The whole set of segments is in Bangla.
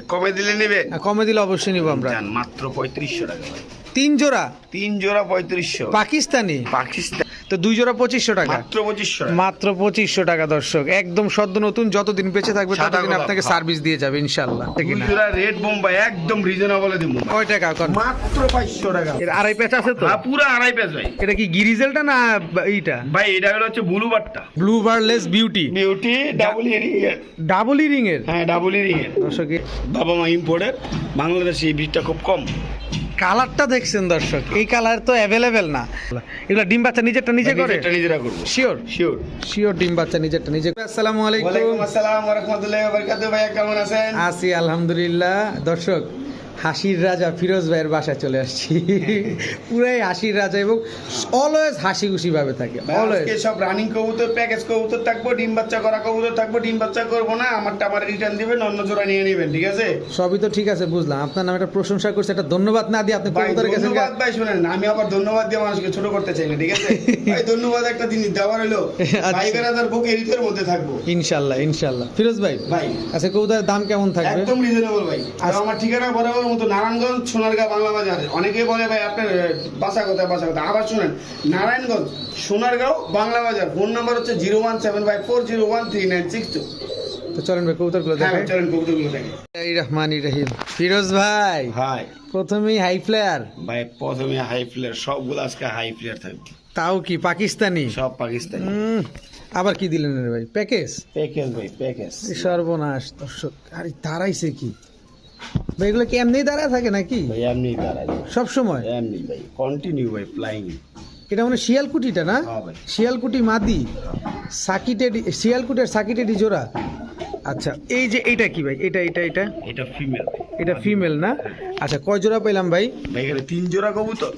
কমে দিলে নিবে? হ্যাঁ, কমে দিলে অবশ্যই নিব আমরা। মাত্র পঁয়ত্রিশশো টাকা। তিন জোড়া? তিন জোড়া পঁয়ত্রিশশো। পাকিস্তানি? পাকিস্তান। তো দুই জোড়া পঁচিশশো টাকা। মাত্র পঁচিশশো মাত্র পঁচিশশো টাকা দর্শক। একদম সদ্য নতুন যতদিন বেঁচে থাকবে ততদিন আপনাকে হ্যাঁ। সার্ভিস দিয়ে যাবে ইনশাল্লাহ জোড়া রেড বোম্বাই একদম রিজনেবল দিব। কয় টাকা? মাত্র পাঁচশো টাকা। এর আড়াই প্যাচ আছে তো? হ্যাঁ, পুরো আড়াই পেজ ভাই। এটা কি গিরিজেলটা না এইটা? ভাই এটা হলো হচ্ছে ব্লু বারটা blue barless beauty beauty double earring double earring এর হ্যাঁ ডাবল ইয়ারিং এর দর্শক বাবা মা ইম্পোর্টের বাংলাদেশে এই ব্রিডটা খুব কম। কালারটা দেখছেন দর্শক এই কালার তো অ্যাভেলেবেল না। এগুলো ডিম বাচ্চা নিজেরটা নিজে করে? নিজেরা করব। শিওর শিওর শিওর ডিম বাচ্চা নিজেরটা নিজে। আসসালামু আলাইকুম। আসসালাম ওয়া রাহমাতুল্লাহি ওয়া বারাকাতুহু। ভাইয়া কেমন আছেন? আছি আলহামদুলিল্লাহ। দর্শক হাসির রাজা ফিরোজ ভাইয়ের বাসায় চলে আসছি। পুরাই হাসির রাজা এবং অলওয়েজ হাসি খুশি ভাবে থাকে অলওয়েজ সব রানিং কবুতর প্যাকেজ কবুতর থাকব ডিম বাচ্চা করা কবুতর থাকব ডিম বাচ্চা করব না আমারটা আমার রিটার্ন দিবেন অন্য জোড়া নিয়ে নেবেন ঠিক আছে? সবই তো ঠিক আছে বুঝলাম। আপনার নামে একটা প্রশংসা করছে একটা ধন্যবাদ না দিয়ে আপনি ভাই কবুতর গেছেন ধন্যবাদ ভাই শুনেন আমি আবার ধন্যবাদ দিয়ে মানুষকে ছোট করতে চাই না ঠিক আছে? ভাই ধন্যবাদ একটা জিনিস দেওয়ার হলো আচ্ছা। ভাই বেড়াদার বুক মধ্যে থাকব। ইনশাল্লাহ ইনশাল্লাহ। ফিরোজ ভাই ভাই। আচ্ছা কবুতরের দাম কেমন থাকবে? একদম রিজনেবল ভাই। আর আচ্ছা। আমার ঠিকানা বরাবর মতো নারায়ণগঞ্জ সোনারগাঁ বাংলা বাজার। অনেকে বলে ভাই আপনার বাসা কোথায় বাসা কোথায়? আবার শুনেন নারায়ণগঞ্জ সোনারগাঁও বাংলা বাজার। ফোন নাম্বার হচ্ছে zero one seven five four zero one three nine six two. তো চলেন ভাই কবুতরগুলো হ্যাঁ দেখেন। চলেন কবুতরগুলো দেখেন। এই রহমান রহিম। ফিরোজ ভাই ভাই। প্রথমেই হাই প্লেয়ার ভাই প্রথমে হাই প্লেয়ার সবগুলো আজকে হাই প্লেয়ার থাকবে। তাও কি পাকিস্তানি? সব পাকিস্তানি। আবার কি দিলেন রে ভাই? প্যাকেজ প্যাকেজ ভাই প্যাকেজ সর্বনাশ দর্শক। আরে দাঁড়াইছে কি? ভাই এগুলো কি এমনি দাঁড়ায় থাকে নাকি? ভাই এমনি দাঁড়ায়। সব সময় এমনি ভাই কন্টিনিউ ভাই ফ্লাইং এটা মানে শিয়ালকুটিটা না? হ্যাঁ শিয়ালকুটি মাদি। সাকিটেডি শিয়ালকুটের সাকিটেডি জোড়া। আচ্ছা এই যে এইটা কি ভাই? এটা এটা এটা? এটা ফিমেল এটা ফিমেল না? আচ্ছা কয় জোড়া পেলাম ভাই? ভাই এখানে তিন জোড়া কবুতর।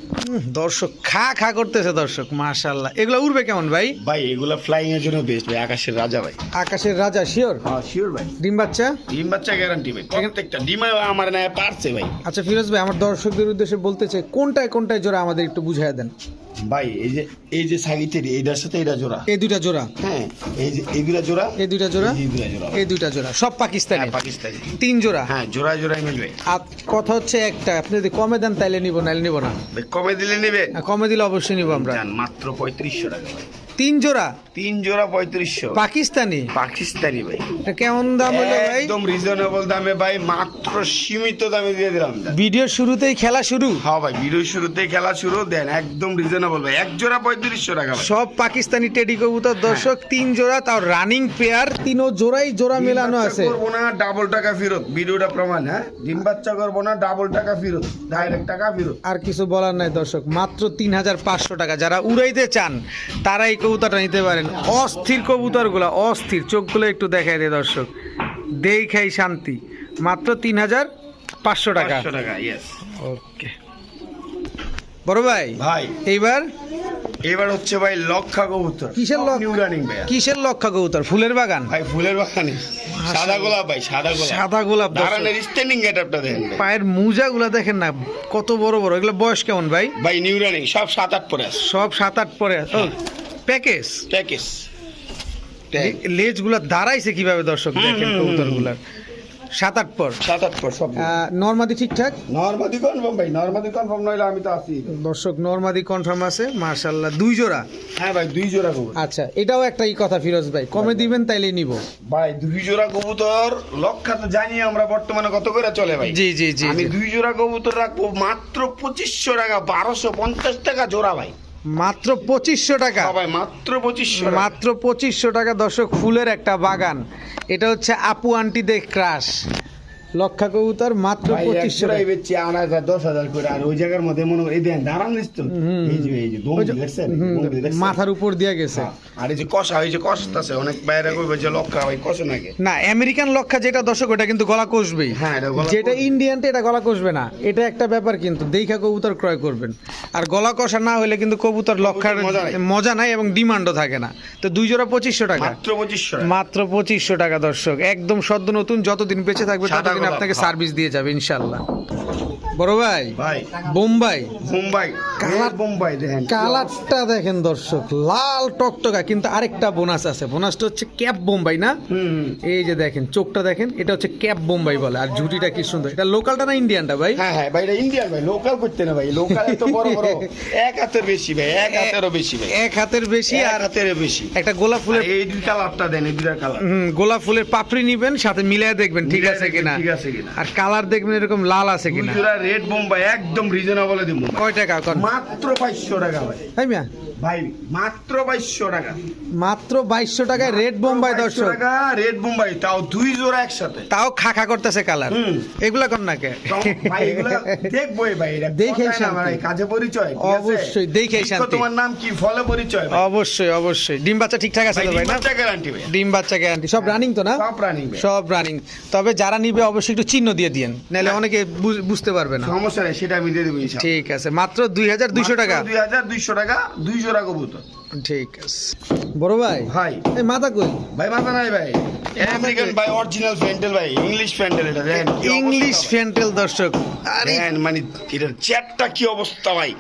দর্শক খা খা করতেছে দর্শক মাশাল্লাহ এগুলা উড়বে কেমন ভাই? ভাই এগুলা ফ্লাইং এর জন্য বেস্ট ভাই আকাশের রাজা ভাই। আকাশের রাজা শিওর হ্যাঁ শিওর ভাই। ডিম বাচ্চা? ডিম বাচ্চা গ্যারান্টি ভাই প্রত্যেকটা ডিম আমার না পারছে ভাই। আচ্ছা ফিরোজ ভাই আমার দর্শকদের উদ্দেশ্যে বলতে চাই কোনটায় কোনটায় জোড়া আমাদের একটু বুঝাই দেন। ভাই এই যে এই যে সাগিতের এইটার সাথে এটা জোড়া। এই দুইটা জোড়া? হ্যাঁ এই যে জোড়া এই দুইটা জোড়া? এই দুইটা জোড়া। এই দুইটা জোড়া সব পাকিস্তানি। হ্যাঁ, পাকিস্তানি। তিন জোড়া? হ্যাঁ জোড়া জোড়াই মিলবে। আর কথা হচ্ছে একটা আপনি যদি কমে দেন তাইলে নিব নাইলে নিব না। কমে দিলে নিবে? কমে দিলে অবশ্যই নিব আমরা। মাত্র পঁয়ত্রিশশো টাকা। তিন জোড়া? তিন জোড়া পঁয়ত্রিশশো। পাকিস্তানি? পাকিস্তানি ভাই। কেমন দাম হলো ভাই? একদম রিজনেবল দামে ভাই মাত্র সীমিত দামে দিয়ে দিলাম। ভিডিও শুরুতেই খেলা শুরু? হ্যাঁ ভাই ভিডিও শুরুতেই খেলা শুরু দেন একদম রিজনেবল ভাই। এক জোড়া পঁয়ত্রিশশো টাকা সব পাকিস্তানি টেডি কবুতর দর্শক তিন জোড়া তাও রানিং পেয়ার তিনও জোড়াই জোড়া মেলানো আছে। করব না ডাবল টাকা ফেরত ভিডিওটা প্রমাণ হ্যাঁ? ডিম বাচ্চা করব না ডাবল টাকা ফেরত ডাইরেক্ট টাকা ফেরত। আর কিছু বলার নাই দর্শক মাত্র তিন হাজার পাঁচশো টাকা। যারা উড়াইতে চান তারা এই কবুতরটা নিতে পারেন। অস্থির কবুতরগুলো অস্থির। চোখগুলো একটু দেখাই দে দর্শক। দেখাই শান্তি। মাত্র তিন হাজার পাঁচশো টাকা। ওকে। বড় ভাই ভাই। এইবার? এবার হচ্ছে ভাই লক্ষা কবুতর। কিসের রানিং ভাই কিসের লক্ষা কবুতর? ফুলের বাগান? ভাই ফুলের বাগানে। সাদা গোলাপ ভাই সাদা গোলাপ। সাদা গোলাপ। দাঁড়ানের স্ট্যান্ডিং গেটআপটা দেখেন ভাই। পায়ের মুজাগুলা দেখেন না কত বড় বড়। এগুলো বয়স কেমন ভাই? ভাই নিউ রানিং সব সাত আট পরে আছে। সব সাত আট পরে ও প্যাকেজ? প্যাকেজ। লেজগুলা দাঁড়াইছে কীভাবে দর্শক দেখেন কবুতরগুলার সাত আট পর। সাত আট পর সব নর্মাদি ঠিকঠাক? নর্মাদি কনফার্ম ভাই নর্মাদি কনফার্ম নইলে আমি তো আছি। দর্শক নর্মাদি কনফার্ম আছে মার্শাল্লাহ দুই জোড়া। হ্যাঁ ভাই দুই জোড়া কবুতর। আচ্ছা এটাও একটা ই কথা ফিরোজ ভাই কমে দিবেন তাইলে নিব। ভাই দুই জোড়া কবুতর লক্ষা তো জানি আমরা বর্তমানে কত করে চলে ভাই। জি জি জি আমি দুই জোড়া কবুতর রাখব মাত্র পঁচিশশো টাকা বারোশো পঞ্চাশ টাকা জোড়া ভাই। মাত্র পঁচিশশো টাকা। মাত্র পঁচিশশো মাত্র পঁচিশশো টাকা দর্শক ফুলের একটা বাগান। এটা হচ্ছে আপু আন্টি দে ক্রাশ লক্ষা কবুতর মাত্র পঁচিশশো বেচছি আড়াই হাজার দশ হাজার করে। আর ওই জায়গার মধ্যে মনে করি দেন দাঁড়ান নিস তো এই যে এই যে? মাথার উপর দিয়ে গেছে। হ্যাঁ, আর এই যে কষা এই যে কষতাছে অনেক বাইরে কইবে যে লক্ষা কষে নাকি? না আমেরিকান লক্ষা যেটা দর্শক ওটা কিন্তু গলা কষবেই। হ্যাঁ, এটা যেটা। ইন্ডিয়ানটা এটা গলা কষবে না। এটা একটা ব্যাপার কিন্তু দেখা কবুতর ক্রয় করবেন। আর গলা কষা না হলে কিন্তু কবুতর লক্ষার মজা নাই। এবং ডিমান্ডও থাকে না। তো দুই জোড়া পঁচিশশো টাকা। মাত্র পঁচিশশো মাত্র পঁচিশশো টাকা দর্শক। একদম সদ্য নতুন যতদিন বেঁচে থাকবে ততদিন আপনাকে। সার্ভিস দিয়ে যাবে ইনশাল্লাহ বড় ভাই? ভাই। বোম্বাই? মুম্বাই কালার বোম্বাই দেখেন? কালারটা দেখেন দর্শক লাল টকটকা কিন্তু আরেকটা বোনাস আছে। বোনাসটা হচ্ছে ক্যাপ বোম্বাই না। এই যে দেখেন চোখটা দেখেন এটা হচ্ছে ক্যাপ বোম্বাই বলে। আর ঝুটিটা কি সুন্দর। এটা লোকালটা না ইন্ডিয়ানটা ভাই? হ্যাঁ হ্যাঁ ভাই এটা ইন্ডিয়ান ভাই লোকাল করতে না ভাই লোকাল এত বড় বড়। এক হাতের বেশি ভাই এক হাতেরও বেশি ভাই। এক হাতের বেশি আর হাতের বেশি। একটা গোলাপ ফুলের এই দুই কালারটা দেন এই দুইটা কালার। হুম, গোলাপ ফুলের পাপড়ি নিবেন সাথে মিলায় দেখবেন ঠিক আছে কিনা। ঠিক আছে কিনা। আর কালার দেখবেন এরকম লাল আছে কিনা। রেড বোম্বাই একদম রিজনেবল দিব। কয় টাকা? মাত্র পাঁচশো টাকা ভাই। তাই ভাই মাত্র বাইশশো টাকা। মাত্র বাইশশো টাকায় রেড বোম্বাই 2200 টাকা রেড বোম্বাই তাও দুই জোড়া একসাথে। তাও খাখা করতেছে কালার এগুলা কর না কে তো দেখবোই ভাই না শান্তি। ভাই, কাজে পরিচয় অবশ্যই, দেখেই তোমার নাম কি? ফলে পরিচয় অবশ্যই অবশ্যই। ডিম বাচ্চা ঠিকঠাক আছে ভাই না? গ্যারান্টি ডিম বাচ্চা গ্যারান্টি সব রানিং তো না? সব রানিং সব রানিং তবে যারা নিবে অবশ্যই একটু চিহ্ন দিয়ে দিয়েন নাহলে হ্যাঁ। অনেকে বুঝতে পারবে না। সমস্যা নেই সেটা আমি দিয়ে দেবো ঠিক আছে মাত্র দুই হাজার দুইশো টাকা। দুই হাজার দুইশো টাকা দুই জোড়া কবুতর। ঠিক আছে। বড় ভাই? ভাই। এই মাথা কই? ভাই মাথা নাই ভাই। আমেরিকান ভাই অরিজিনাল ফ্যান্টেল ভাই ইংলিশ ফ্যান্টেল এটা ইংলিশ। ফ্যান্টেল দর্শক। আরে মানে এটার চ্যাটটা কি অবস্থা ভাই?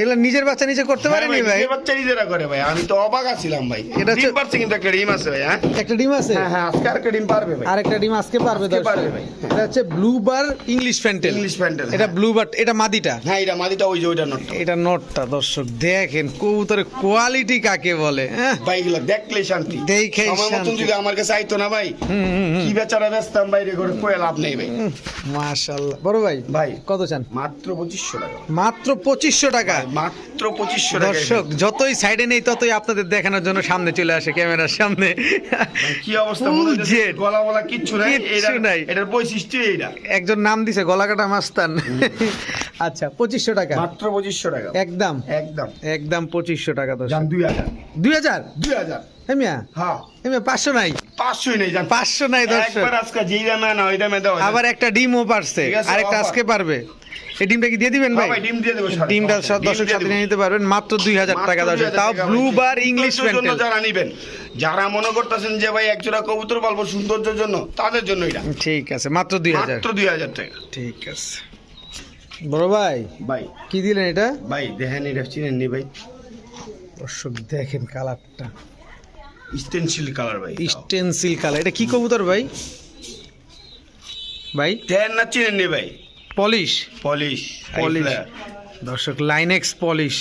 এগুলো নিজের বাচ্চা নিজে করতে হ্যাঁ পারেনি ভাই, নিজের বাচ্চা নিজেরা করে ভাই আমি তো অবাক আছিলাম ভাই। এটা ডিম পারছে কিন্তু একটা ডিম আছে ভাই হ্যাঁ? একটা ডিম আছে? হ্যাঁ হ্যাঁ আজকে আর একটা ডিম পারবে ভাই। আরেকটা ডিম আজকে পারবে দর্শক। পারবে ভাই। এটা হচ্ছে blue bar English fantail English fantail এটা ব্লু বার এটা মাদিটা। হ্যাঁ এটা মাদিটা ওই যে ওইটা নট এটা নোটটা দর্শক দেখেন কবুতরের কোয়ালিটি কাকে বলে হ্যাঁ? ভাই এগুলো দেখলেই শান্তি। দেখেই আমার মতন যদি আমার কাছে আইতো না ভাই। কি বেচারা ব্যস্তাম বাইরে করে কয়ে লাভ নেই ভাই। মাশাল্লাহ। বড় ভাই ভাই। কত চান? মাত্র পঁচিশশো টাকা। মাত্র পঁচিশশো টাকা। মাত্র পঁচিশশো টাকা দর্শক যতই সাইডে নেই ততই আপনাদের দেখানোর জন্য সামনে চলে আসে ক্যামেরার সামনে। কি অবস্থা মনে হচ্ছে jet। গলা বলা কিচ্ছু নাই কিচ্ছু নাই। এটার বৈশিষ্ট্য এইটা। একজন নাম দিছে গলাকাটা মাস্তান। আচ্ছা পঁচিশশো টাকা। মাত্র পঁচিশশো টাকা। একদম। একদম। একদম পঁচিশশো টাকা যান দুই হাজার। দুই হাজার? দুই হাজার। হ্যাঁ দামে দাও আবার একটা ডিমও পারছে। আরেকটা আজকে পারবে। এই ডিমটা কি দিয়ে দিবেন ভাই? ভাই, ডিম দিয়ে দেবো। ডিমটা দর্শক সাথে নিয়ে নিতে পারবেন মাত্র দুই হাজার টাকা দর্শক তাও ব্লু বার ইংলিশ প্যান্টেল যারা নিবেন যারা মনে করতেছেন যে ভাই একজোড়া কবুতর পালবো সৌন্দর্যের জন্য তাদের জন্য এটা। ঠিক আছে মাত্র দুই হাজার। মাত্র দুই হাজার টাকা। ঠিক আছে। বড় ভাই ভাই। কি দিলেন এটা? ভাই দেখেন এটা চিনেন নি ভাই? দর্শক দেখেন কালারটা। স্টেনসিল কালার ভাই স্টেনসিল কালার। এটা কি কবুতর ভাই? ভাই? দেন না চিনেন নি ভাই। পলিশ পলিশ পলিশ দর্শক লাইনেক্স পলিশ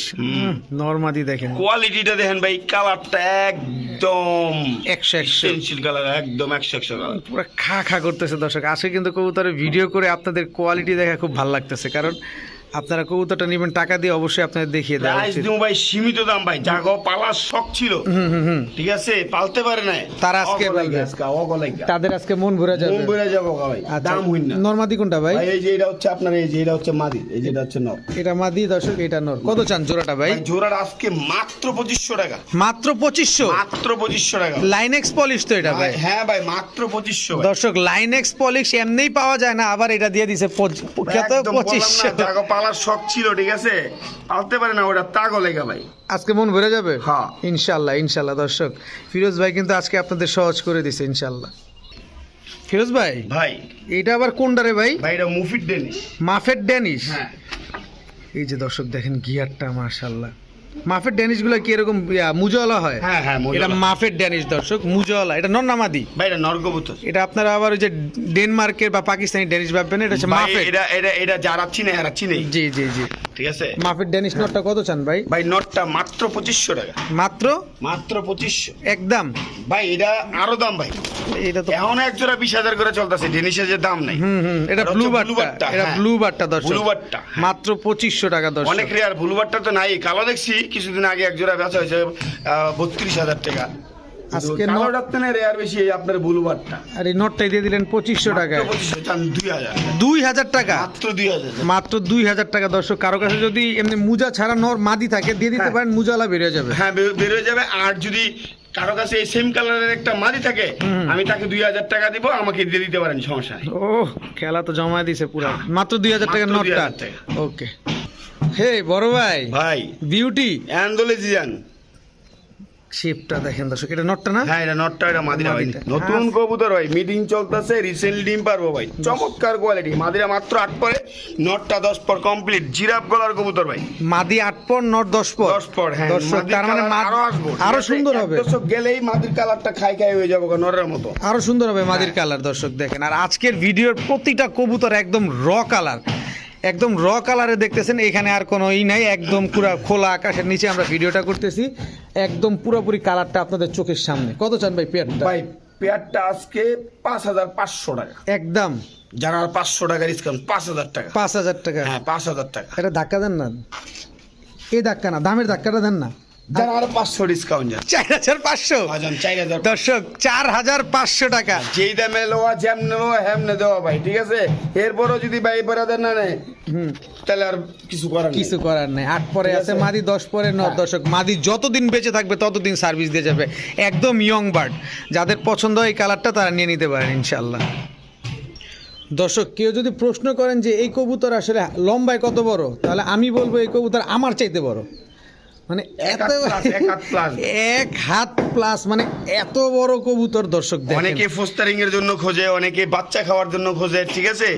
নরমাদি দেখেন। কোয়ালিটিটা দেখেন ভাই কালারটা একদম একশো একশো। পেন্সিল কালার একদম একশো একশো কালার পুরো খা খা করতেছে দর্শক। আসে কিন্তু কবুতরের ভিডিও করে আপনাদের কোয়ালিটি দেখা খুব ভালো লাগতেছে। কারণ আপনারা কবুতরটা নেবেন টাকা দিয়ে অবশ্যই আপনাদের দেখিয়ে দেওয়া প্রাইস দিও ভাই সীমিত দাম ভাই। জাগো পালার শখ ছিল। ঠিক আছে? পালতে পারে না তারা আজকে। তাদের আজকে মন ভরে যাবে। মন বইরা যাব গা ভাই। আচ্ছা দাম হইন না। নর্মাদি কোনটা ভাই? এই যে এটা হচ্ছে আপনার এই যে এটা হচ্ছে মাদি এই যে এটা হচ্ছে নর। এটা মাদি দর্শক এটা নর। কত চান জোড়াটা ভাই? জোড়ার আজকে মাত্র পঁচিশশো টাকা। মাত্র পঁচিশশো? মাত্র পঁচিশশো টাকা। লাইনেক্স পলিশ তো এটা ভাই হ্যাঁ ভাই মাত্র পঁচিশশো দর্শক লাইনেক্স পলিশ এমনিই পাওয়া যায় না আবার এটা দিয়ে দিছে কত পঁচিশশো। জাগো পালার শখ ছিল ঠিক আছে? পালতে পারে না ওটা তাগো লেগা ভাই। আজকে মন ভরে যাবে? হ্যাঁ। ইনশাল্লাহ ইনশাল্লাহ দর্শক। ফিরোজ ভাই কিন্তু আজকে আপনাদের সহজ করে দিছে ইনশাল্লাহ ফিরোজ ভাই? ভাই। এটা আবার কোনটা রে ভাই? ভাই এটা মুফিড ড্যানিশ মাফের ড্যানিশ হ্যাঁ। এই যে দর্শক দেখেন গিয়ারটা মাশাল্লাহ মাফের ড্যানিশগুলো কি এরকম মুজওয়ালা হয়? হ্যাঁ হ্যাঁ এটা মাফের ড্যানিশ দর্শক মুজওয়ালা। এটা নন্নামাদি। ভাই এটা নরকবুতর এটা আপনারা আবার ওই যে ডেনমার্কের বা পাকিস্তানি ড্যানিশ ভাববেন এটা হচ্ছে মাফের। এটা এটা এটা যারা চিনে এরা চিনে। জি জি জি। ঠিক আছে? মাফের ড্যানিশ নটটা কত চান ভাই? ভাই নটটা মাত্র পঁচিশশো টাকা। মাত্র? মাত্র পঁচিশশো। একদম। ভাই এটা আরও দাম ভাই। এটা তো এখন এক জোড়া বিশ হাজার করে চলতেছে ডেনিসের যে দাম নাই। হুম হুম এটা ব্লু বারটা এটা হ্যাঁ। ব্লু বারটা দর্শক হ্যাঁ। মাত্র পঁচিশশো টাকা দর্শক। অনেক রেয়ার ব্লুবারটা তো নাই। কালো দেখছি কিছুদিন আগে এক জোড়া বেচা হয়েছে বত্রিশ হাজার টাকা। আজকে রেয়ার বেশি এই আপনার ব্লুবারটা। আর এই নোটটাই দিয়ে দিলেন পঁচিশশো চান দুই হাজার। টাকা? মাত্র দুই হাজার। মাত্র দুই হাজার টাকা দর্শক। কারও কাছে যদি এমনি মুজা ছাড়া নর মাদি থাকে দিয়ে দিতে হ্যাঁ। পারেন মুজালা বেরিয়ে যাবে। হ্যাঁ বেরোয় যাবে। আর যদি কারও কাছে এই সেম কালারের একটা মাদি থাকে আমি তাকে দুই হাজার টাকা দিব আমাকে দিয়ে দিতে পারেন সমস্যা ও খেলা তো জমা দিছে পুরো। মাত্র দুই হাজার টাকা নোটটা। ওকে। হে বড় ভাই। ভাই। বিউটি। অ্যান্ডোলেজিয়ান। শেপটা দেখেন দর্শক এটা নটটা না? হ্যাঁ এটা নটটা এটা মাদিরা ভাই। নতুন কবুতর ভাই মিটিং চলতেছে রিসেন্টলি ডিম পারব ভাই। চমৎকার কোয়ালিটি মাদিরা মাত্র আট পরে নটটা দশ পর কমপ্লিট জিরাফ গলার কবুতর ভাই। মাদি আট পর নট দশ পর। দশ পর হ্যাঁ দর্শক তার মানে আরও আসব। আরও সুন্দর হবে। দশক গেলেই মাদির কালারটা খাই খাই হয়ে যাব নরের মতো। আরও সুন্দর হবে মাদির কালার দর্শক দেখেন। আর আজকের ভিডিওর প্রতিটা কবুতর একদম র কালার একদম র কালারে দেখতেছেন এখানে আর কোনো ই নাই একদম পুরা খোলা আকাশের নিচে আমরা ভিডিওটা করতেছি। একদম পুরোপুরি কালারটা আপনাদের চোখের সামনে। কত চান ভাই পেয়ারটা? ভাই পেয়ারটা আজকে পাঁচ হাজার পাঁচশো টাকা। একদম। যারা পাঁচশো টাকা ডিসকাউন্ট পাঁচ হাজার টাকা। পাঁচ হাজার টাকা। হ্যাঁ পাঁচ হাজার টাকা। এটা ধাক্কা দেন না। এই ধাক্কা না দামের ধাক্কাটা দেন না। যারা আর পাঁচশো ডিসকাউন্ট যান চার হাজার পাঁচশো? চার হাজার দর্শক চার হাজার পাঁচশো টাকা। যেই দামে লোয়া যেমনে লোয়া হেমনে দেওয়া ভাই ঠিক আছে? এরপরও যদি ভাই বেড়াদের না নেয় তাহলে আর কিছু করার কিছু করার নাই। আট পরে আছে? মাদি দশ পরে ন। হ্যাঁ। দর্শক মাদি যতদিন বেঁচে থাকবে ততদিন সার্ভিস দিয়ে যাবে। একদম ইয়ং বার্ড যাদের পছন্দ হয় এই কালারটা তারা নিয়ে নিতে পারেন ইনশাল্লাহ দর্শক কেউ যদি প্রশ্ন করেন যে এই কবুতর আসলে লম্বায় কত বড়? তাহলে আমি বলব এই কবুতর আমার চাইতে বড়। মানে এত এক হাত প্লাস মানে এত বড় কবুতর দর্শক অনেকে ফোস্টারিং এর জন্য খোঁজে অনেকে বাচ্চা খাওয়ার জন্য খোঁজে ঠিক আছে?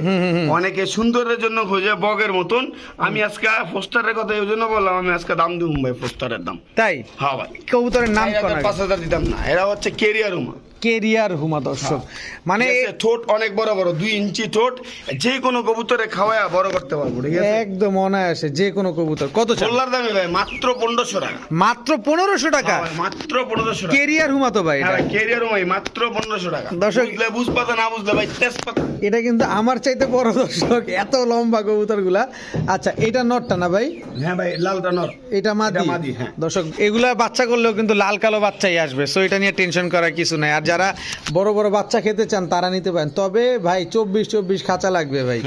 অনেকে সুন্দরের জন্য খোঁজে বগের মতন। আমি আজকে ফোস্টারের কথা এই জন্য বললাম আমি আজকে দাম দিব ভাই ফোস্টারের দাম। তাই? হ্যাঁ ভাই। কবুতরের নাম পাঁচ হাজার দিতাম না এরা হচ্ছে কেরিয়ার উমা কেরিয়ার হুমা দর্শক। মানে ঠোঁট অনেক বড় বড় দুই ইঞ্চি ঠোঁট যে কোনো কবুতরে খাওয়ায় বড় করতে পারব ঠিক আছে? একদম অনায়াসে যে কোনো কবুতর। কত চান? দামে ভাই মাত্র পনেরোশো টাকা। মাত্র পনেরোশো টাকা? হ্যাঁ মাত্র পনেরোশো কেরিয়ার হুমা তো ভাই এটা। কেরিয়ার ভাই মাত্র পনেরোশো টাকা। দর্শক- বুঝপাতা না বুঝলে ভাই তেজপাতা। এটা কিন্তু আমার চাইতে বড় দর্শক এত লম্বা কবুতরগুলা আচ্ছা এটা নটটা না ভাই? হ্যাঁ ভাই লালটা নর। এটা মাদি। মাদি, হ্যাঁ। দর্শক এগুলা বাচ্চা করলেও কিন্তু লাল কালো বাচ্চাই আসবে সো এটা নিয়ে টেনশন করার কিছু নাই। আর যারা বড় বড় বাচ্চা খেতে চান তারা নিতে পারেন। তবে ভাই চব্বিশ চব্বিশ খাঁচা লাগবে ভাই।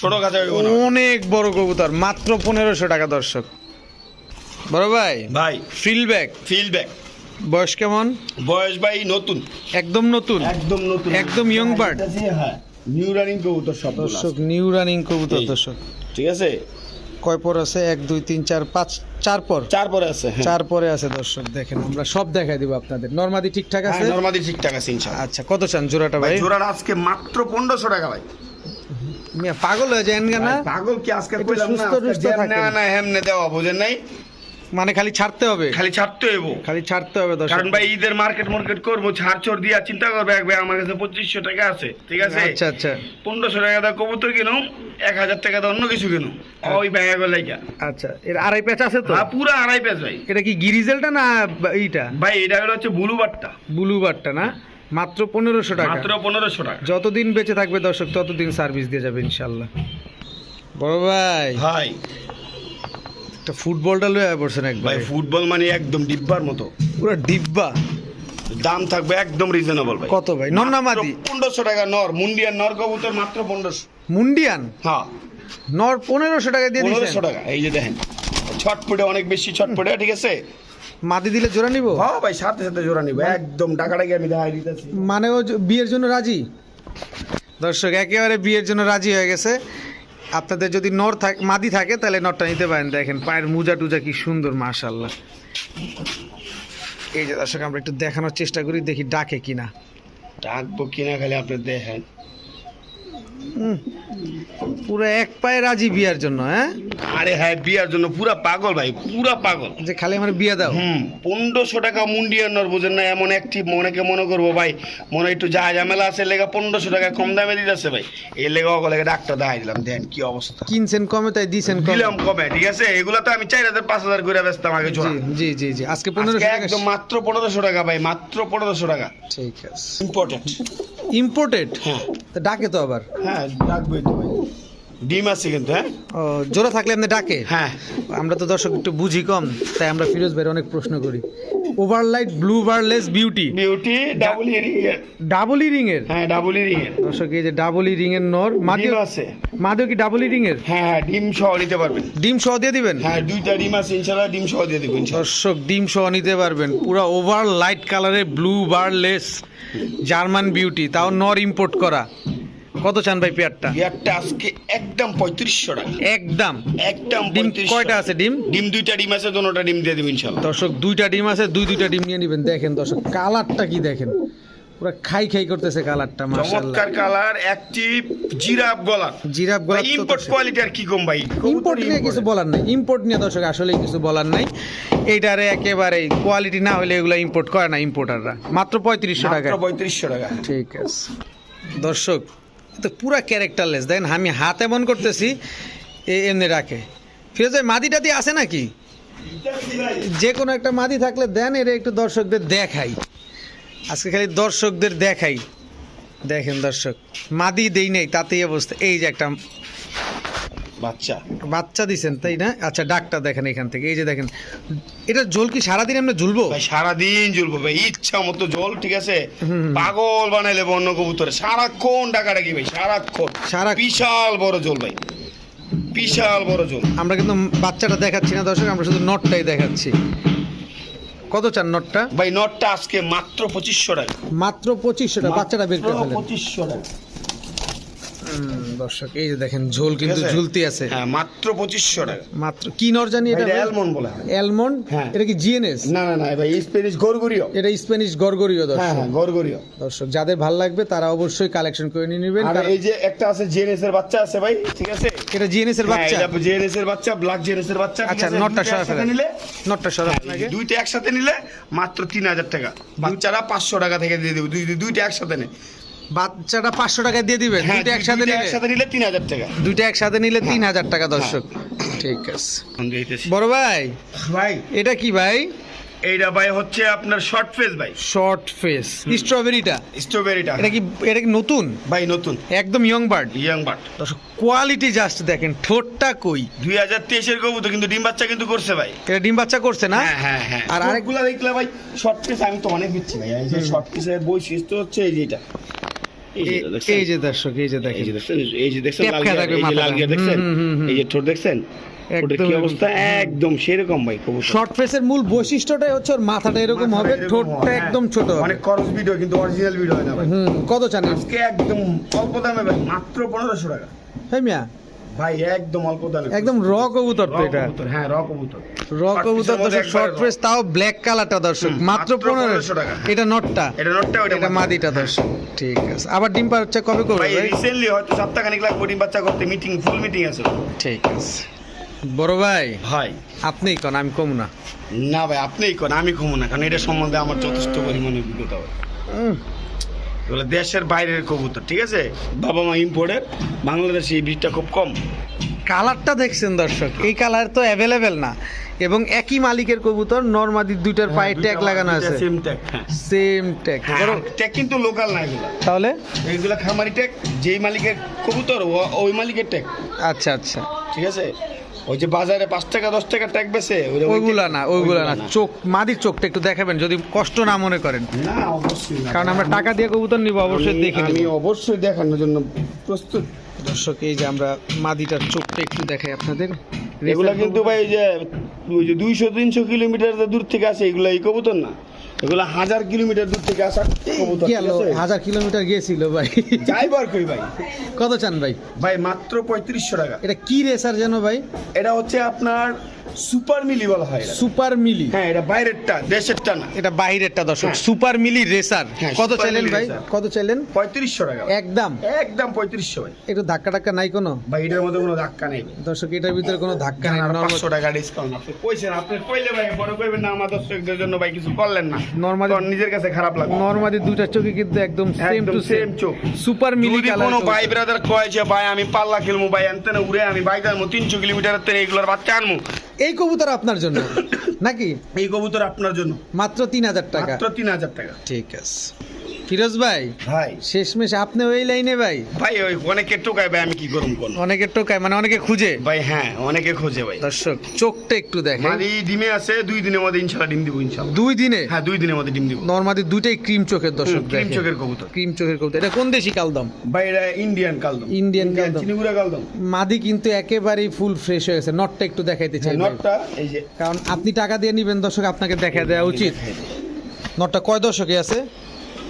ছোট কাছে অনেক বড় কবুতর মাত্র পনেরোশো টাকা দর্শক। বড় ভাই ভাই। ফিল্ডব্যাক ফিল্ডব্যাক বয়স কেমন? বয়স ভাই নতুন। একদম নতুন? একদম নতুন। একদম ইয়ং। হ্যাঁ নিউ রানিং কবুতর সব দর্শক নিউ রানিং কবুতর দর্শক। ঠিক আছে? কয় পর আছে? এক দুই তিন চার পাঁচ। চার পর আছে চারপরে আছে দর্শক দেখেন আমরা সব দেখাই দিব আপনাদের। নর্মাদি ঠিকঠাক আছে? নরমাদি ঠিকঠাক আছে ইনশাআল্লাহ। আচ্ছা কত চান জোড়াটা ভাই জোড়াটা আজকে মাত্র পনেরোশো টাকা ভাই। মিয়া পাগল হয়ে যায় না? পাগল কি আজকে কইলাম না? সুস্থ সুস্থ না থাকেন। হেমনে দেওয়া বুঝেন নাই? মানে খালি ছাড়তে হবে। খালি ছাড়তে হইব। খালি ছাড়তে হবে দর্শক। কারণ ভাই ঈদের মার্কেট মার্কেট করব ছাড় চোর দিয়া চিন্তা করবে এক ভাই আমার কাছে পঁচিশশো টাকা আছে ঠিক আছে? আচ্ছা আচ্ছা। পনেরোশো টাকা দা কবুতর কিনো এক হাজার টাকা দা অন্য কিছু কিনো। ওই ব্যাগ লাইকা আচ্ছা এর আড়াই প্যাচ আছে তো? হ্যাঁ পুরো আড়াই পেজ ভাই। এটা কি গিরিজেলটা না এইটা? ভাই এটা হলো হচ্ছে ব্লু বারটা ব্লু বারটা না? মাত্র পনেরোশো টাকা। মাত্র পনেরোশো টাকা। যতদিন বেঁচে থাকবে দর্শক ততদিন সার্ভিস দিয়ে যাবে ইনশাল্লাহ বড় ভাই। ভাই। একটা ফুটবলটা লয়ে পড়ছেন ভাই ফুটবল মানে একদম ডিব্বার মতো। পুরো ডিব্বা। দাম থাকবে একদম রিজনেবল ভাই। কত ভাই? নর না মাদি? পনেরোশো টাকা নর মুন্ডিয়ান নর কবুতর মাত্র পনেরোশো। মুন্ডিয়ান? হ্যাঁ। নর পনেরোশো টাকা দিয়ে পনেরোশো টাকা এই যে দেখেন। ছটপটে অনেক বেশি ছটপটে ঠিক আছে? মাদি দিলে জোড়া নিব? হ্যাঁ ভাই সাথে সাথে জোড়া নিবে। একদম টাকাটাকে আমি দেখাই দিতেছি। মানে ও বিয়ের জন্য রাজি? দর্শক একেবারে বিয়ের জন্য রাজি হয়ে গেছে। আপনাদের যদি নর থাকে, মাদি থাকে, তাহলে নরটা নিতে পারেন। দেখেন, পায়ের মুজা টুজা কি সুন্দর মাশাল্লাহ এই যে দর্শক, আমরা একটু দেখানোর চেষ্টা করি, দেখি ডাকে কিনা। ডাকবো কিনা খালি আপনি দেখেন। পুরো এক পায়ে রাজি বিয়ার জন্য হ্যাঁ? আরে হ্যাঁ বিয়ার জন্য। পুরা পাগল ভাই পুরা পাগল। যে খালি আমার বিয়ে দাও। হুম পনেরোশো টাকা মুন্ডিয়ান নর বুঝেন না এমন একটি মনেকে মনে করব ভাই মনে একটু যা ঝামেলা আছে লেগা পনেরোশো টাকা কম দামে দিতেছে ভাই। এই লেগা ওগুলোকে ডাক্তার দেখাই দিলাম দেন কি অবস্থা। কিনছেন কমে তাই দিছেন দিলাম কমে ঠিক আছে? এগুলো তো আমি চার হাজার পাঁচ হাজার করে ব্যস্তাম আগে জোড়া। জি জি জি জি আজকে পনেরোশো একদম মাত্র পনেরোশো টাকা ভাই মাত্র পনেরোশো টাকা। ঠিক আছে। ইম্পর্টেন্ট ইম্পোর্টেড হ্যাঁ। তো ডাকে তো আবার। হ্যাঁ ডাকবোই তো ভাই ডিম আছে কিন্তু হ্যাঁ? ও জোড়া থাকলে এমনি ডাকে? হ্যাঁ। আমরা তো দর্শক একটু বুঝি কম তাই আমরা ফিরোজ ভাইয়ের অনেক প্রশ্ন করি। Over light blue barless beauty? Beauty double earring double ring এর? হ্যাঁ ডাবল ইয়ারিং এর। দর্শক এই যে ডাবল রিং এর নর মাদিও আছে। মাদিও কি ডাবল রিং এর? হ্যাঁ হ্যাঁ ডিম সহ নিতে পারবেন। ডিম সহ দিয়ে দিবেন? হ্যাঁ দুইটা ডিম আছে ইনশাল্লাহ ডিম সহ দিয়ে দেবো ইনশাল্লাহ দর্শক ডিম সহ নিতে পারবেন। পুরো ওভার লাইট কালারের ব্লু বারলেস জার্মান বিউটি তাও নর ইম্পোর্ট করা। কত চান ভাই পেয়ারটা? পেয়ারটা আজকে একদম পঁয়ত্রিশশো টাকা। একদম? একদম ডিম 3500 কয়টা আছে ডিম? ডিম দুইটা ডিম আছে দোনোটা ডিম দিয়ে দেবো ইনশাল্লাহ। দর্শক দুইটা ডিম আছে দুই দুইটা ডিম নিয়ে নেবেন। দেখেন দর্শক কালারটা কি দেখেন? পুরো খাই খাই করতেছে কালারটা চমৎকার কালার অ্যাক্টিভ জিরাফ গলার। জিরাফ গলা ইম্পোর্ট কোয়ালিটি আর কি কম ভাই? ইম্পোর্ট নিয়ে কিছু বলার নাই। ইম্পোর্ট নিয়ে দর্শক আসলে কিছু বলার নাই। এইটারে একেবারে কোয়ালিটি না হলে এগুলো ইম্পোর্ট করে না ইম্পোর্টাররা মাত্র পঁয়ত্রিশশো টাকা পঁয়ত্রিশশো টাকা। ঠিক আছে। দর্শক তো পুরা ক্যারেক্টারলেস। দেখেন আমি হাত এমন করতেছি এমনি রাখে। ফিরোজ মাদি টাদি আছে নাকি? যে কোনো একটা মাদি থাকলে দেন এটা একটু দর্শকদের দেখাই। আজকে খালি দর্শকদের দেখাই। দেখেন দর্শক, মাদি দেই নেই, তাতেই অবস্থা। এই যে একটা বাচ্চা। বাচ্চা দিছেন তাই না? আচ্ছা ডাকটা দেখেন এখান থেকে। এই যে দেখেন এটা জল কি সারাদিন আমরা ঝুলবো ভাই সারাদিন জ্বলবো ভাই ইচ্ছা মতো জল ঠিক আছে। পাগল বানাইলে বন্য কবুতরে। সারাক্ষণ ডাকা ডাকি ভাই সারাক্ষণ। সারা বিশাল বড় জল ভাই। বিশাল বড় জল। আমরা কিন্তু বাচ্চাটা দেখাচ্ছি না দর্শক আমরা শুধু নটটাই দেখাচ্ছি। কত চান নটটা? ভাই নটটা আজকে মাত্র পঁচিশশো টাকা। মাত্র পঁচিশশো টাকা বাচ্চাটা বের করে ফেলেন। পঁচিশশো টাকা। দর্শক এই যে দেখেন ঝোল কিন্তু ঝুলতি আছে। হ্যাঁ মাত্র পঁচিশশো টাকা। মাত্র কি নর জানি এটা অ্যালমন্ড বলা হয়। অ্যালমন্ড হ্যাঁ। এটা কি জিএনএস না না না ভাই স্প্যানিশ গরগরিও এটা স্প্যানিশ গরগরীয় হ্যাঁ দর্শক। হ্যাঁ গরগরিও দর্শক যাদের ভালো লাগবে তারা অবশ্যই কালেকশন করে নিয়ে নেবেন। আর এই যে একটা আছে জেনেস এর বাচ্চা আছে ভাই ঠিক আছে? এটা জিএনএস এর বাচ্চা? জেনেস এর বাচ্চা ব্ল্যাক জেনেস এর বাচ্চা আচ্ছা নটটা নিলে? নটটা হ্যাঁ, দুইটা একসাথে নিলে মাত্র তিন হাজার টাকা। বাচ্চারা পাঁচশো টাকা থেকে দিয়ে দেবো। দুই দুইটা একসাথে নে। বাচ্চাটা পাঁচশো টাকা দিয়ে দিবেন। হ্যাঁ দুইটা একসাথে নিলে? একসাথে নিলে তিন হাজার টাকা। দুইটা একসাথে নিলে তিন হাজার টাকা দর্শক। ঠিক আছে। হ্যাঁ। বড় ভাই ভাই। এটা কি ভাই? এইটা ভাই হচ্ছে আপনার শর্ট ফেস ভাই। শর্ট ফেস স্ট্রবেরিটা স্ট্রবেরিটা এটা কি এটা কি নতুন? ভাই নতুন। একদম ইয়ং বার্ড ইয়াং বাট দর্শক কোয়ালিটি জাস্ট দেখেন ঠোঁটটা কই? দুই হাজার তেইশের কবুতর কিন্তু ডিম বাচ্চা কিন্তু করছে ভাই। এটা ডিম বাচ্চা করছে না? হ্যাঁ হ্যাঁ হ্যাঁ। আর আর আরেক- আরেকগুলা দেখলে ভাই শর্ট পিস আমি তো অনেক দিচ্ছি ভাই। এই যে শর্ট পিসের বৈশিষ্ট্য হচ্ছে এই যে এটা। এই যে দর্শক এই যে দেখেন। এই যে দেখছেন লাল দেখছেন। এই যে ঠোঁট দেখছেন? একদম অবস্থা? একদম সেরকম ভাই শর্ট ফেসের মূল বৈশিষ্ট্যটাই হচ্ছে ওর মাথাটা এরকম হবে ঠোঁটটা একদম হ্যাঁ। ছোট হবে। অনেক খরচ ভিডিও কিন্তু অরিজিনাল ভিডিও হয় না কত চান? আজকে একদম অল্প দামে মাত্র পনেরোশো টাকা। মিয়া ভাই একদম অল্প দামে একদম র কবুতর তো এটা। হ্যাঁ র কবুতর। র কবুতর দর্শক শর্ট ফেস তাও ব্ল্যাক কালারটা দর্শক। মাত্র মাত্র 1500 টাকা। এটা নটটা। এটা নোটটা এটা মাদিটা দর্শক। ঠিক আছে। আবার ডিম পাচ্ছে কবে করবে ভাই রিসেন্টলি হয়তো সপ্তাহখানিক লাগবে ডিম বাচ্চা করতে। মিটিং ফুল মিটিং আছে। ঠিক আছে। বড় ভাই ভাই। আপনিই কোন আমি কম না। না ভাই আপনিই কোন আমি ঘুমো না। কারণ এটা সম্বন্ধে আমার যথেষ্ট পরিমাণে অভিজ্ঞতা এগুলো দেশের বাইরের কবুতর ঠিক আছে? বাবা মা ইম্পোর্টের বাংলাদেশে এই বীজটা খুব কম। কালারটা দেখছেন দর্শক এই কালার তো অ্যাভেলেবেল না। এবং একই মালিকের কবুতর নর্মাদি দুইটার পায়ে ট্যাগ লাগানো আছে। সেম ট্যাগ হ্যাঁ। সেম ট্যাগ হ্যাঁ ট্যাগ কিন্তু লোকাল না এগুলো। তাহলে? এইগুলা খামারি ট্যাগ যেই মালিকের কবুতর ওই মালিকের ট্যাগ আচ্ছা আচ্ছা। ঠিক আছে? ওই যে বাজারে পাঁচ টাকা দশ টাকা ট্যাগ বেছে ওইগুলা না ওইগুলা না। চোখ মাদির চোখটা একটু দেখাবেন যদি কষ্ট না মনে করেন। না অবশ্যই কারণ আমরা টাকা দিয়ে কবুতর নিব অবশ্যই দেখে আমি অবশ্যই দেখানোর জন্য প্রস্তুত। দর্শক এই যে আমরা মাদিটার চোখটা একটু দেখাই আপনাদের। এগুলা কিন্তু ভাই ওই যে ওই যে দুইশো তিনশো কিলোমিটার দূর থেকে আসে এগুলা এই কবুতর না? এগুলা হাজার কিলোমিটার দূর থেকে আসা? হাজার কিলোমিটার গিয়েছিল ভাই। যাইবার কই ভাই? কত চান ভাই? ভাই মাত্র পঁয়ত্রিশশো টাকা। এটা কি রেসার যেন ভাই? এটা হচ্ছে আপনার সুপার মিলি বলা হয় সুপার মিলি। হ্যাঁ এটা বাইরেরটা দেশেরটা না। এটা বাইরেরটা দর্শক। হ্যাঁ। Super milli racer. হ্যাঁ, কত চাইলেন ভাই? কত চাইলেন? পঁয়ত্রিশশো টাকা একদম। একদম পঁয়ত্রিশশো ভাই। একটু ধাক্কা টাক্কা নাই কোনো? ভাই এটার মধ্যে কোনো ধাক্কা নেই। দর্শক এটার ভিতরে কোনো ধাক্কা নেই। পাঁচশো টাকা ডিসকাউন্ট আপনি কইছেন আপনি কইলে ভাই বড় করবেন না আমার দর্শকদের জন্য ভাই কিছু করলেন না। তখন নিজের কাছে খারাপ লাগে নরমালি দুইটা চোখে কিন্তু একদম সেম টু সেম চোখ। সুপার মিলি যদি কোনো ভাই ব্রাদার কয় যে ভাই আমি পাল্লা খেলমু ভাই এনতেনে উড়ে আমি বাইক আনব তিনশো কিলোমিটার তেনে এগুলোর বাচ্চা আনব এই কবুতর আপনার জন্য? নাকি? এই কবুতর আপনার জন্য। মাত্র তিন হাজার টাকা। মাত্র তিন হাজার টাকা। ঠিক আছে। ফিরোজ ভাই ভাই। শেষমেশ আপনি ওই লাইনে ভাই? ভাই ওই অনেকে টোকায় ভাই আমি কি করুম কোন? অনেকে টোকায় মানে অনেকে খুঁজে? ভাই হ্যাঁ অনেকে খোঁজে ভাই। দর্শক চোখটা একটু দেখেন। মাদি ডিমে আছে দুই দিনের মধ্যে ইনশাল্লাহ ডিম দিব ইনশাল্লাহ। দুই দিনে? হ্যাঁ দুই দিনের মধ্যে ডিম দিব। নর্মালি দুইটাই ক্রিম চোখের দর্শক ক্রিম চোখের কবুতর। ক্রিম চোখের কবুতর। এটা কোন দেশি কালদম? ভাই এটা ইন্ডিয়ান কালদম। Indian কালদম। চিনিগুড়া কালদম। মাদি কিন্তু একেবারেই ফুল ফ্রেশ হয়ে গেছে। নটটা একটু দেখাইতে চাই ভাই। নটটা এই যে কারণ আপনি টাকা দিয়ে নিবেন দর্শক আপনাকে দেখা দেওয়া উচিত। নটটা কয় দশকে আছে?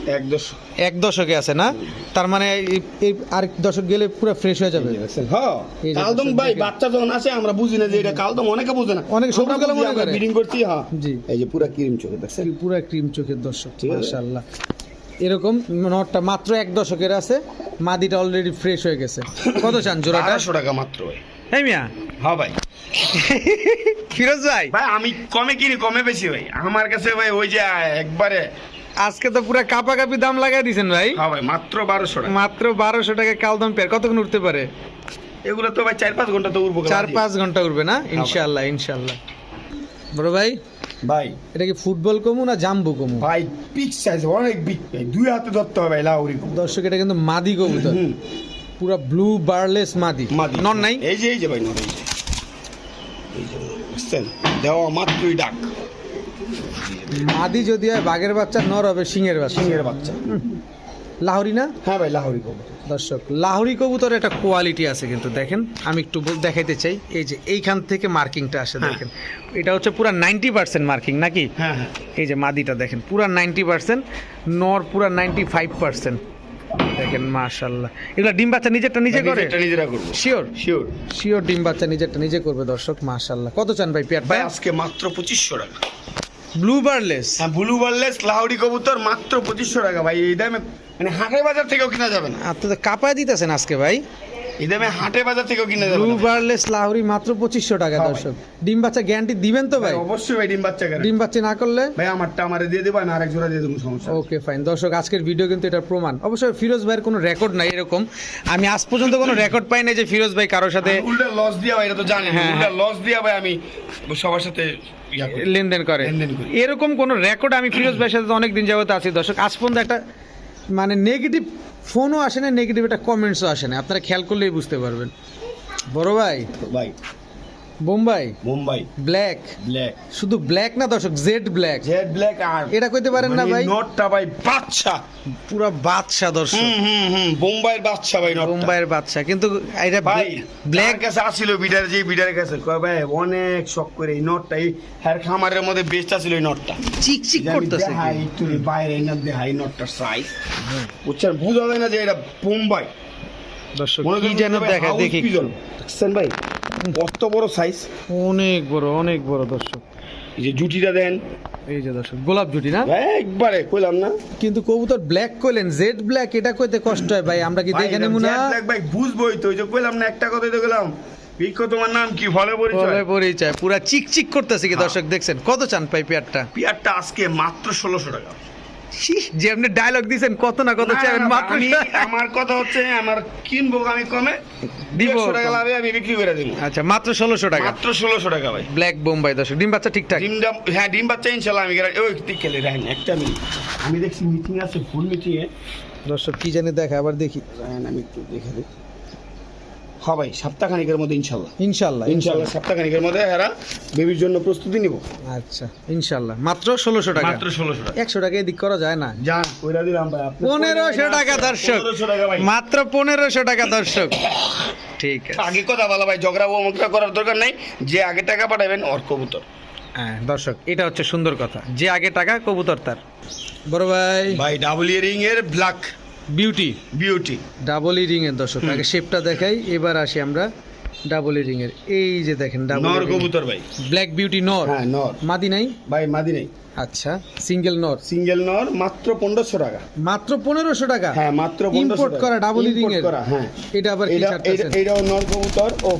এক দশ এক দশকে আছে না? তার মানে এই- এই দশক গেলে পুরো ফ্রেশ হয়ে যাবে। হ্যাঁ কালদম ভাই বাচ্চা যখন আসে আমরা বুঝি না যে এটা কালদম অনেকে বুঝে না। অনেকে সবুজ কালো মনে করে। ব্রিডিং করছি হ্যাঁ জি। এই যে পুরা ক্রিম চোখে দেখছেন? পুরো ক্রিম চোখের দর্শক মাশাআল্লাহ। এরকম নটটা মাত্র এক দশকের আছে মাদিটা অলরেডি ফ্রেশ হয়ে গেছে। কত চান জোড়াটা? আড়াইশো টাকা মাত্র ভাই। এই মিয়া? হ্যাঁ ভাই। ফিরোজ ভাই। ভাই আমি কমে কিনি কমে বেশি ভাই। আমার কাছে ভাই ওই যে একবারে আজকে তো পুরো কাপা কাপি দাম লাগাই দিছেন ভাই। হ্যাঁ ভাই মাত্র বারোশো টাকা। মাত্র বারোশো টাকা কালদম পেয়ার। কতক্ষণ উঠতে পারে? এগুলো তো ভাই চার পাঁচ ঘণ্টা তো উঠবো চার পাঁচ ঘণ্টা উঠবে না? ইনশাল্লাহ ইনশাল্লাহ বড় ভাই ভাই। এটা কি ফুটবল কমু না জাম্বু কমু? ভাই পিক সাইজ অনেক বিগ ভাই। দুই হাতে ধরতে হবে ভাই লাউরি দর্শক এটা কিন্তু মাদি কবুতর। পুরো ব্লু বার্লেস মাদি। মাদি। নন নাই? এই যে এই যে ভাই যে বুঝছেন? দেওয়া মাত্রই ডাক। মাদি যদি হয় বাঘের বাচ্চা নর হবে সিংহের বাচ্চা। সিংহের বাচ্চা। লাহোরি না? হ্যাঁ ভাই লাহোরি কবুতর। দর্শক লাহোরি কবুতর একটা কোয়ালিটি আছে কিন্তু দেখেন। আমি একটু দেখাইতে চাই এই যে এইখান থেকে মার্কিংটা আসে হ্যাঁ। দেখেন। এটা হচ্ছে পুরা নাইনটি পার্সেন্ট মার্কিং নাকি? হ্যাঁ হ্যাঁ। এই যে মাদিটা দেখেন পুরা নাইনটি পার্সেন্ট নর পুরা নাইনটি ফাইভ পার্সেন্ট দেখেন মাশাল্লাহ এগুলো ডিম বাচ্চা নিজেরটা নিজে করে? এটা নিজেরা করব। শিওর শিওর শিওর ডিম বাচ্চা নিজেরটা নিজে করবে দর্শক মাশাল্লাহ কত চান ভাই পেয়ার? ভাই আজকে মাত্র পঁচিশশো টাকা। ব্লু বার্লেস হ্যাঁ ব্লু বার্লেস লাহোরি কবুতর মাত্র পঁচিশশো টাকা। ভাই এই দামে মানে হাটের বাজার থেকেও কিনা যাবে না। আপনি তো কাপায় দিতেছেন আজকে ভাই। এই দামে হাটের বাজার থেকেও কিনা যাবে ব্লু না বার্লেস লাহোরি মাত্র পঁচিশশো টাকা হ্যাঁ দর্শক। ডিম বাচ্চা গ্যারান্টি দিবেন তো ভাই? অবশ্যই ভাই ডিম বাচ্চা কেন ডিম বাচ্চা না করলে? ভাই আমারটা আমারে দিয়ে জোড়া দিয়ে দেবো সমস্যা ওকে ফাইন দর্শক আজকের ভিডিও কিন্তু এটার প্রমাণ। অবশ্যই ফিরোজ ভাইয়ের কোনো রেকর্ড নাই এরকম। আমি আজ পর্যন্ত কোনো রেকর্ড পাই নাই যে ফিরোজ ভাই কারোর সাথে উল্টা লস দিয়া ভাই এটা তো জানেন। হ্যাঁ, উল্টা হ্যাঁ। লস দিয়া ভাই আমি সবার সাথে লেনদেন করে। এরকম কোনো রেকর্ড আমি ফিরোজ ভাইয়ের সাথে অনেক দিন যাবত আছি। দর্শক আজ পর্যন্ত একটা মানে নেগেটিভ ফোনও আসে না নেগেটিভ একটা কমেন্টসও আসে না। আপনারা খেয়াল করলেই বুঝতে পারবেন। বড় ভাই। ভাই। বোম্বাই? মুম্বাই ব্ল্যাক। ব্ল্যাক। শুধু ব্ল্যাক না দর্শক জেড ব্ল্যাক। জেড ব্ল্যাক আর এটা কইতে পারেন না মানে ভাই? নটটা ভাই বাচ্চা পুরো বাদশা দর্শক। হুম হুম হুম বোম্বাইয়ের বাচ্চা ভাই নটটা। বোম্বাইয়ের বাদশা। কিন্তু এটা ভাই ব্ল্যাক কাছে আসছিল বিডার যে বিডারের কাছে। কয় ভাই অনেক শখ করে এই নটটা এই হ্যার খামারের মধ্যে বেস্ট আছিল এই নটটা। চিকচিক করতেছে হাই একটু বাইরে এনে দেখাই নটটার সাইজ বুঝছেন? বুঝা যায় না যে এটা বোম্বাই। দর্শক কি যেন দেখা। দেখি। দেখছেন ভাই? কত বড় সাইজ অনেক বড় অনেক বড় দর্শক। এই যে জুটিটা দেন। এই যে দর্শক গোলাপ জুটি না? একবারে কইলাম না। কিন্তু কবুতর ব্ল্যাক কইলেন জেড ব্ল্যাক এটা কইতে কষ্ট হয় ভাই আমরা কি দেখে নেব না black ভাই বুঝবোই তো ওই যে কইলাম না একটা কথাই তো গেলাম বিক্ষ তোমার নাম কি? ফলে পরিচয়? বলে পরিচয় পুরা চিকচিক করতেছে কি হ্যাঁ। দর্শক দেখছেন? কত চান পাই পেয়ারটা? পিয়ারটা আজকে মাত্র ষোলোশো টাকা। যে আপনি ডায়লগ দিছেন কত না কত চাইবেন মাত্র আমার কথা হচ্ছে আমার কিনবো আমি কমে। দিব। টাকা লাভে আমি বিক্রি করে দিব। আচ্ছা মাত্র ষোলোশো টাকা। মাত্র ষোলোশো টাকা ভাই। ব্ল্যাক বোম্বাই দর্শক ডিম বাচ্চা ঠিকঠাক? ডিম ডাম হ্যাঁ ডিম বাচ্চা ইনশাল্লাহ আমি ওই ঠিক খেলে রাখেন একটা মিনিট। আমি দেখছি মিটিং আছে ফুল মিটিং এ। দর্শক কি জানি দেখা আবার দেখি। আমি একটু দেখে দিই। হ্যাঁ ভাই সপ্তাহখানিকের মধ্যে ইনশাল্লাহ ইনশাল্লাহ ইনশাল্লাহ সপ্তাহখানিকের মধ্যে এরা বেবির জন্য প্রস্তুতি নিব। আচ্ছা ইনশাল্লাহ মাত্র ষোলোশো টাকা? মাত্র ষোলোশো টাকা। একশো টাকা এদিক করা যায় না? যান কইরা দিলাম ভাই পনেরোশো টাকা দর্শক। ভাই। মাত্র পনেরোশো টাকা দর্শক। ঠিক আছে। আগে কথা বলা ভাই ঝগড়া মগড়া করার দরকার নাই। যে আগে টাকা পাঠাবেন ওর কবুতর। হ্যাঁ দর্শক এটা হচ্ছে সুন্দর কথা। যে আগে টাকা কবুতর তার। বড় ভাই। ভাই ডাবল ইয়ারিং এর black beauty beauty double ring এর দর্শক আগে শেপটা দেখাই এবার আসি আমরা ডাবল রিং এর এই যে দেখেন ডাবল নর কবুতর ভাই। ব্ল্যাক বিউটি নর। হ্যাঁ নর। মাদি নাই? ভাই মাদি নাই। আচ্ছা সিঙ্গেল নর। সিঙ্গেল নর মাত্র পনেরোশো টাকা। মাত্র পনেরোশো টাকা? হ্যাঁ মাত্র 1500 ইম্পোর্ট করা ডাবল রিং এর করা হ্যাঁ। এটা আবার কি এটা ছাড়তেছেন এটা- এটাও নর কবুতর। ও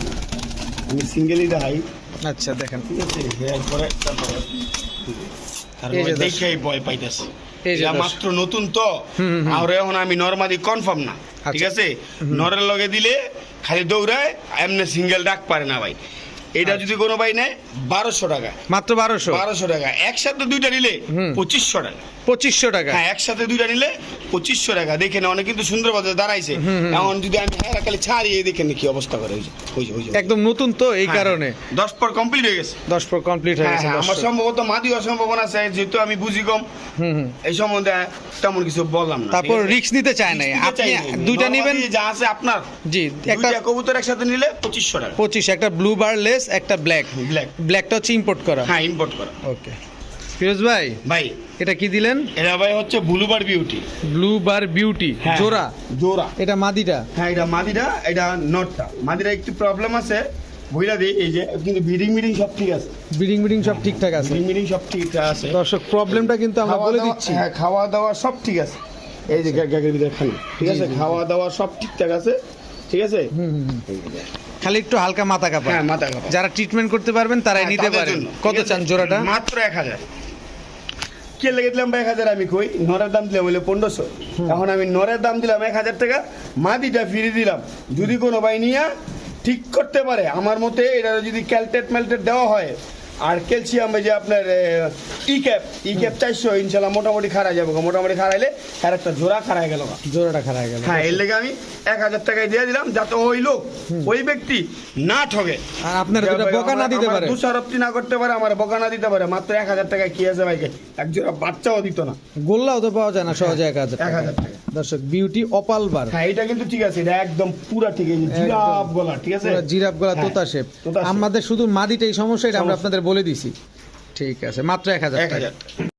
আমি সিঙ্গেলই দেখাই। আচ্ছা দেখেন। ঠিক আছে এরপরে তারপরে দেখেই ভয় পাইতেছে। এটা মাত্র নতুন তো। আর এখন আমি নরমাদি কনফার্ম না। ঠিক আচ্ছা। আছে? নরের লগে দিলে খালি দৌড়ায় এমনি সিঙ্গেল ডাক পারে না ভাই। এটা। যদি কোনো ভাই নেয় বারোশো টাকা। মাত্র বারোশো? বারোশো টাকা। একসাথে দুইটা নিলে পঁচিশশো টাকা। পঁচিশশো টাকা? হ্যাঁ একসাথে দুইটা নিলে পঁচিশশো টাকা। দেখে না অনেক কিন্তু সুন্দর বাজারে দাঁড়াইছে। এখন যদি আমি হ্যাঁ খালি ছাড়িয়ে দেখেন কি অবস্থা করে। একদম নতুন তো এই হ্যাঁ, কারণে। হ্যাঁ। দশ পর কমপ্লিট হয়ে গেছে। দশ প্রো কমপ্লিট হয়ে হ্যাঁ গেছে আমার। সম্ভবত মাদি অসম্ভাবনা আছে যেহেতু আমি বুঝি কম। এই সম্বন্ধে তেমন কিছু বললাম না তারপর রিস্ক নিতে চায় Risk আপনি দুইটা নেবেন? যা আছে আপনার। জি একটা কবুতর একসাথে নিলে পঁচিশশো টাকা। পঁচিশ একটা ব্লু বার লেস একটা ব্ল্যাক ব্ল্যাক ব্ল্যাকটা হচ্ছে ইম্পোর্ট করা হ্যাঁ ইম্পোর্ট করা ওকে ফিরোজ ভাই ভাই এটা কি দিলেন এটা ভাই হচ্ছে blue bar beauty blue bar beauty জোড়া জোড়া এটা মাদিটা হ্যাঁ এটা মাদিরা এটা নটটা মাদিরা একটু প্রবলেম আছে বুঝলা দিই এই যে কিন্তু বিডিং মিডিং সব ঠিক আছে বিডিং বিডিং সব ঠিকঠাক আছে বিডিং মিডিং সব ঠিক আছে দর্শক প্রবলেমটা কিন্তু আমরা বলে দিচ্ছি হ্যাঁ খাওয়া দাওয়া সব ঠিক আছে এই যে গ্যাগের ভিতরে খালি ঠিক আছে খাওয়া দাওয়া সব ঠিকঠাক আছে ঠিক আছে। খালি একটু হালকা মাথা কাপা হ্যাঁ মাথা কাপা যারা ট্রিটমেন্ট করতে পারবেন তারাই হ্যাঁ, নিতে পারেন। কত চান জোড়াটা? মাত্র এক হাজার। কে লেগে দিলাম এক হাজার আমি কই? নরের দাম দিলাম বলে পনেরোশো। এখন আমি নরের দাম দিলাম এক হাজার টাকা মাদিটা ফিরে দিলাম। যদি কোনো ভাই নিয়ে ঠিক করতে পারে আমার মতে এটা যদি ক্যালটেট ম্যালটেট দেওয়া হয় আর ক্যালসিয়াম যে আপনার ই ক্যাপ ই ক্যাপ চারশো ইনশাল্লাহ মোটামুটি খারাই যাব মোটামুটি খারাইলে আর একটা জোড়া খারাই গেল জোড়াটা খারাপ গেল। হ্যাঁ এর লেগে আমি এক হাজার টাকায় দিয়ে দিলাম যাতে ওই লোক ওই ব্যক্তি না ঠগে। আর আপনার বকা না দিতে পারে? দুষারোক্তি না করতে পারে আমার বকা না দিতে পারে। মাত্র এক হাজার টাকায় কি আছে ভাইকে? এক জোড়া বাচ্চাও দিত না। গোল্লাও তো পাওয়া যায় না সহজে এক হাজার এক। হাজার টাকা। দর্শক বিউটি অপাল বার। হ্যাঁ এটা কিন্তু ঠিক আছে এটা একদম পুরা ঠিক আছে জিরাফ গলা ঠিক আছে? জিরাফ গলা হ্যাঁ, তোতা শেপ আমাদের শুধু মাদিটাই সমস্যা এটা আমরা সমস্যা। আপনাদের বলে দিছি। ঠিক আছে মাত্র এক হাজার এক টাকা। হাজার